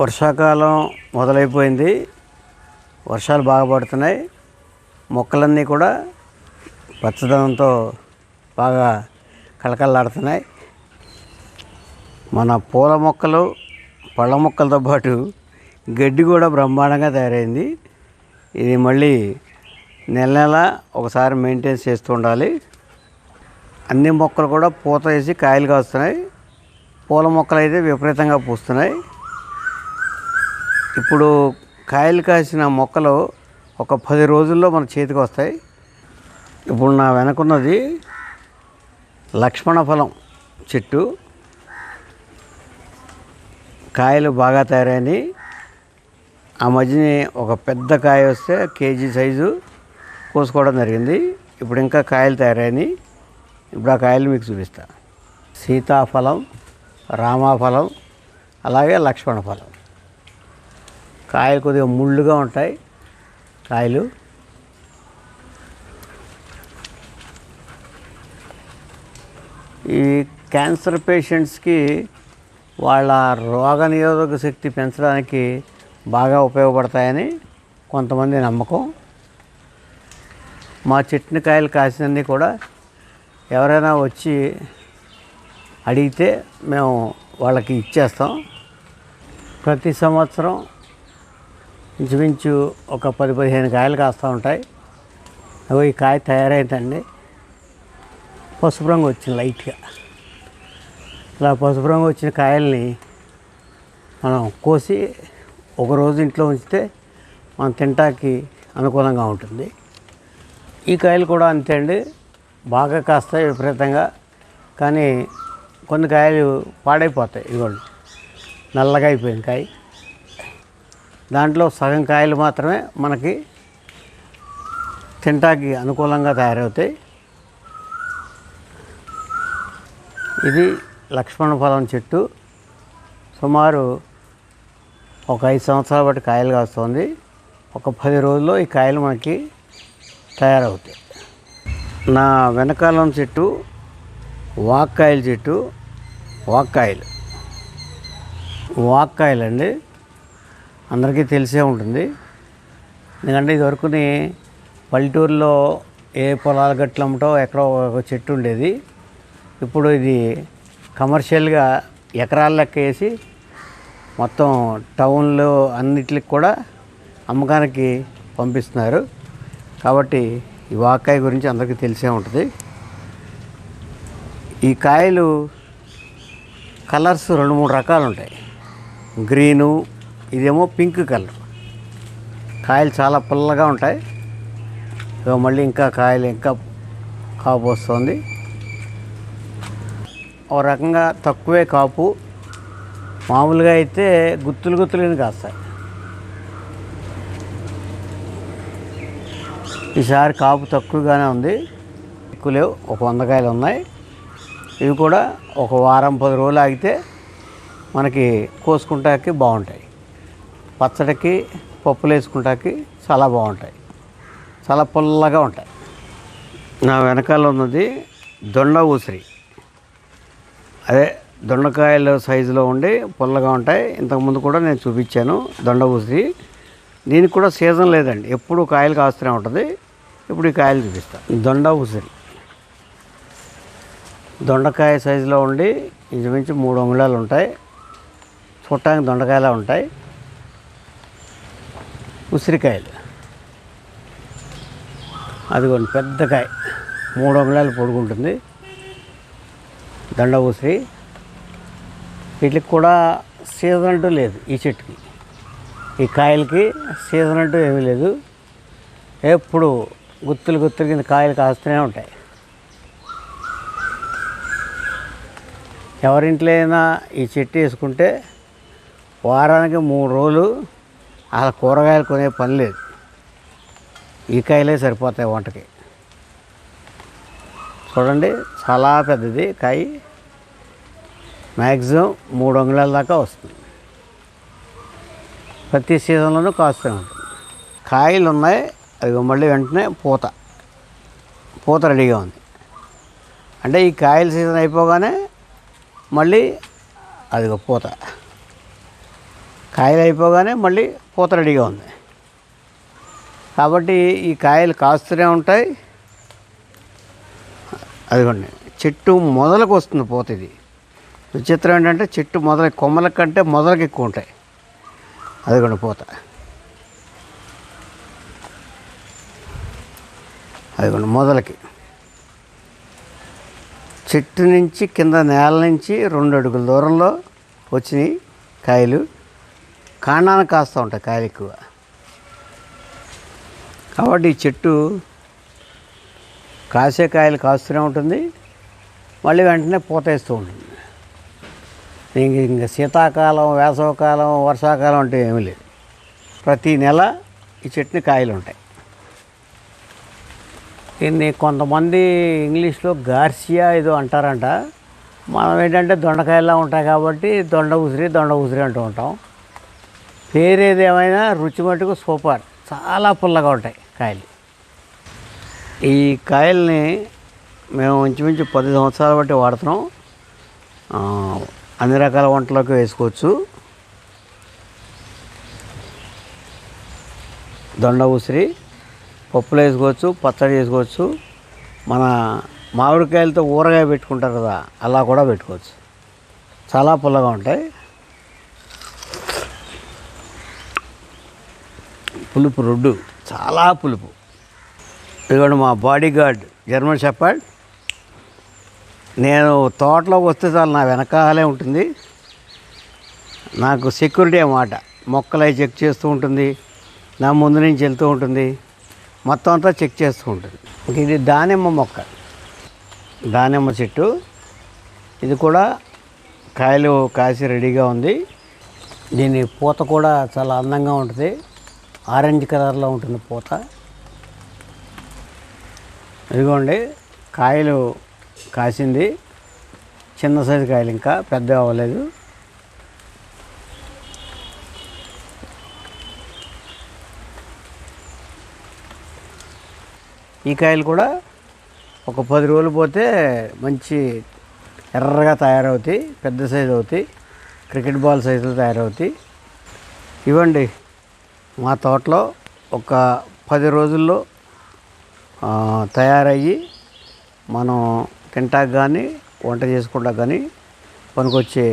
వర్షాకాలం మొదలైపోయింది. వర్షాలు బాగా పడుతున్నాయి. మొక్కలన్నీ కూడా పచ్చదనంతో బాగా కళకళలాడుతున్నాయి. మన పూల మొక్కలు పళ్ళ మొక్కలతో పాటు గడ్డి కూడా బ్రహ్మాండంగా తయారైంది. ఇది మళ్ళీ నెల నెల ఒకసారి మెయింటైన్ చేస్తూ ఉండాలి. అన్ని మొక్కలు కూడా పూత వేసి కాయలు కాస్తున్నాయి పూల మొక్కలు అయితే విపరీతంగా పూస్తున్నాయి. ఇప్పుడు కాయలు కాసిన మొక్కలు ఒక పది రోజుల్లో మన చేతికి వస్తాయి. ఇప్పుడు నా వెనకున్నది లక్ష్మణ ఫలం చెట్టు. కాయలు బాగా తయారని ఆ మధ్యనే ఒక పెద్ద కాయ వస్తే కేజీ సైజు కోసుకోవడం జరిగింది. ఇప్పుడు ఇంకా కాయలు తయారని ఇప్పుడు ఆ కాయలు మీకు చూపిస్తా. సీతాఫలం రామాఫలం అలాగే లక్ష్మణ ఫలం. కాయలు కొద్దిగా ముళ్ళుగా ఉంటాయి. కాయలు. ఈ క్యాన్సర్ పేషెంట్స్కి వాళ్ళ రోగ నిరోధక శక్తి పెంచడానికి బాగా ఉపయోగపడతాయని కొంతమంది నమ్మకం. మా చెట్టుని కాయలు కాసినన్ని కూడా ఎవరైనా వచ్చి అడిగితే మేము వాళ్ళకి ఇచ్చేస్తాం. ప్రతి సంవత్సరం ఇంచుమించు ఒక పది పదిహేను కాయలు కాస్తూ ఉంటాయి. అగో ఈ కాయ తయారైందండి. పసుపు రంగు వచ్చింది లైట్గా. ఇలా పసుపు రంగు వచ్చిన కాయల్ని మనం కోసి ఒక రోజు ఇంట్లో ఉంచితే మనం తింటాకి అనుకూలంగా ఉంటుంది. ఈ కాయలు కూడా అంతే అండి. బాగా కాస్తాయి విపరీతంగా. కానీ కొన్ని కాయలు పాడైపోతాయి. ఇదిగోండి. నల్లగా అయిపోయింది కాయ. దాంట్లో సగం కాయలు మాత్రమే మనకి తింటాకి అనుకూలంగా తయారవుతాయి. ఇది లక్ష్మణ ఫలం చెట్టు. సుమారు ఒక ఐదు సంవత్సరాల బట్టి కాయలు కాస్తుంది. ఒక పది రోజుల్లో ఈ కాయలు మనకి తయారవుతాయి. నా వెనకాలం చెట్టు వాక్కాయల చెట్టు వాక్కాయలు. వాక్కాయలండి. అండి అందరికీ తెలిసే ఉంటుంది. ఎందుకంటే ఇదివరకుని పల్లెటూరులో ఏ పొలాల గట్లమ్మటో ఎక్కడో ఒక చెట్టు ఉండేది. ఇప్పుడు ఇది కమర్షియల్గా ఎకరాల లెక్క వేసి మొత్తం టౌన్లో అన్నిటికి కూడా అమ్మకానికి పంపిస్తున్నారు. కాబట్టి ఈ వాకాయ గురించి అందరికీ తెలిసే ఉంటుంది. ఈ కాయలు కలర్స్ రెండు మూడు రకాలు ఉంటాయి గ్రీను ఇదేమో పింక్ కలర్. కాయలు చాలా పుల్లగా ఉంటాయి. ఇగో మళ్ళీ ఇంకా కాయలు ఇంకా కాపు వస్తుంది. ఒక రకంగా తక్కువే కాపు. మామూలుగా అయితే గుత్తులు గుత్తులు కాస్తాయి. ఈసారి కాపు తక్కువగానే ఉంది. ఎక్కువ లేవు. ఒక వంద కాయలు ఉన్నాయి. ఇవి కూడా ఒక వారం పది రోజులు ఆగితే మనకి కోసుకుంటాకి బాగుంటాయి. పచ్చడికి పప్పులు వేసుకుంటాకి చాలా బాగుంటాయి. చాలా పుల్లగా ఉంటాయి. నా వెనకాల ఉన్నది దొండ ఊసిరి. అదే దొండకాయల సైజులో ఉండి పుల్లగా ఉంటాయి. ఇంతకుముందు కూడా నేను చూపించాను దొండ ఊసిరి. దీనికి కూడా సీజన్ లేదండి. ఎప్పుడు కాయలు కాస్తూనే ఉంటుంది. ఇప్పుడు ఈ కాయలు చూపిస్తాను దొండ ఉసిరి దొండకాయ సైజులో ఉండి ఇంచుమించు మూడు అంగుళాలు ఉంటాయి. చూడటానికి దొండకాయలా ఉంటాయి. ఉసిరికాయలు. అదిగోండి పెద్ద కాయ. మూడు అంగుళాలు పొడుగుంటుంది. దండ ఉసిరి వీటికి కూడా సీజన్ అంటూ లేదు ఈ చెట్టుకి. ఈ కాయలకి సీజన్ అంటూ ఏమీ లేదు. ఎప్పుడు గుత్తులు గుత్తులు కింద కాయలు కాస్తూనే ఉంటాయి. ఎవరింట్లో అయినా ఈ చెట్టు వేసుకుంటే వారానికి మూడు రోజులు అలా కూరగాయలు కొనే పని లేదు. ఈ కాయలే సరిపోతాయి వంటకి. చూడండి చాలా పెద్దది కాయ. మ్యాక్సిమం మూడు అంగుళాల దాకా వస్తుంది. ప్రతి సీజన్లోనూ కాస్తూ ఉంటుంది. కాయలు ఉన్నాయి అవి మళ్ళీ వెంటనే పూత. పూత రెడీగా ఉంది. అంటే ఈ కాయల సీజన్ అయిపోగానే మళ్ళీ అది పూత. కాయలు అయిపోగానే మళ్ళీ పూత రెడీగా ఉంది. కాబట్టి ఈ కాయలు కాస్తూనే ఉంటాయి. అదిగోండి చెట్టు మొదలకు వస్తుంది పూత ఇది. విచిత్రం ఏంటంటే చెట్టు మొదల కొమ్మల కంటే మొదలకు ఎక్కువ ఉంటాయి. అదిగోండి పూత. అదిగోండి మొదలకి. చెట్టు నుంచి కింద నేల నుంచి రెండు అడుగుల దూరంలో వచ్చినాయి కాయలు. కాండానికి కాస్తూ ఉంటాయి కాయలు ఎక్కువ. కాబట్టి ఈ చెట్టు కాసే కాయలు కాస్తూనే ఉంటుంది. మళ్ళీ వెంటనే పూతేస్తూ ఉంటుంది. ఇంక ఇంకా శీతాకాలం వేసవకాలం వర్షాకాలం అంటే ఏమీ లేదు. ప్రతి నెల ఈ చెట్టుని కాయలు ఉంటాయి. దీన్ని కొంతమంది ఇంగ్లీష్లో గార్సియా ఏదో అంటారంట. మనం ఏంటంటే దొండకాయలా ఉంటాయి కాబట్టి దొండ ఉసిరి దొండ ఉసిరి అంటూ ఉంటాం. పేరు ఏమైనా రుచి మటుకు సూపర్. చాలా పుల్లగా ఉంటాయి కాయలు. ఈ కాయల్ని మేము ఇంచుమించు పది సంవత్సరాల బట్టి వాడుతున్నాం. అన్ని రకాల వంటలోకి వేసుకోవచ్చు. దొండ ఉసిరి పప్పులు వేసుకోవచ్చు పచ్చడి చేసుకోవచ్చు మన మామిడికాయలతో ఊరగాయ పెట్టుకుంటారు కదా అలా కూడా పెట్టుకోవచ్చు. చాలా పుల్లగా ఉంటాయి. పులుపు రొడ్డు. చాలా పులుపు. ఇదిగోండి మా బాడీ గార్డ్ జర్మన్ షెపర్డ్ నేను తోటలోకి వస్తే చాలు నా వెనకాలే ఉంటుంది. నాకు సెక్యూరిటీ అన్నమాట. మొక్కలు అవి చెక్ చేస్తూ ఉంటుంది. నా ముందు నుంచి వెళ్తూ ఉంటుంది. మొత్తం అంతా చెక్ చేస్తూ ఉంటుంది. ఇది దానిమ్మ మొక్క. దానిమ్మ చెట్టు. ఇది కూడా కాయలు కాసి రెడీగా ఉంది. దీని పూత కూడా చాలా అందంగా ఉంటుంది. ఆరెంజ్ కలర్లో ఉంటుంది పూత. ఇదిగోండి కాయలు కాసింది. చిన్న సైజు కాయలు ఇంకా పెద్ద అవ్వలేదు. ఈ కాయలు కూడా ఒక పది రోజులు పోతే మంచి ఎర్రగా తయారవుతాయి పెద్ద సైజు అవుతాయి క్రికెట్ బాల్ సైజులో తయారవుతాయి. ఇవ్వండి మా తోటలో ఒక పది రోజుల్లో తయారయ్యి మనం తింటాక కానీ వంట చేసుకుంటా కానీ పనికొచ్చే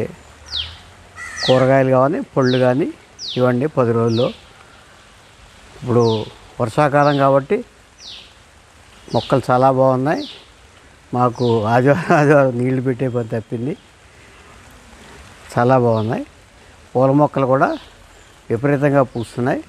కూరగాయలు కానీ పళ్ళు కానీ ఇవ్వండి పది రోజుల్లో. ఇప్పుడు వర్షాకాలం కాబట్టి మొక్కలు చాలా బాగున్నాయి. మాకు ఆదివారం ఆదివారం నీళ్ళు పెట్టే పని తప్పింది. చాలా బాగున్నాయి. పూల మొక్కలు కూడా విపరీతంగా పూస్తున్నాయి.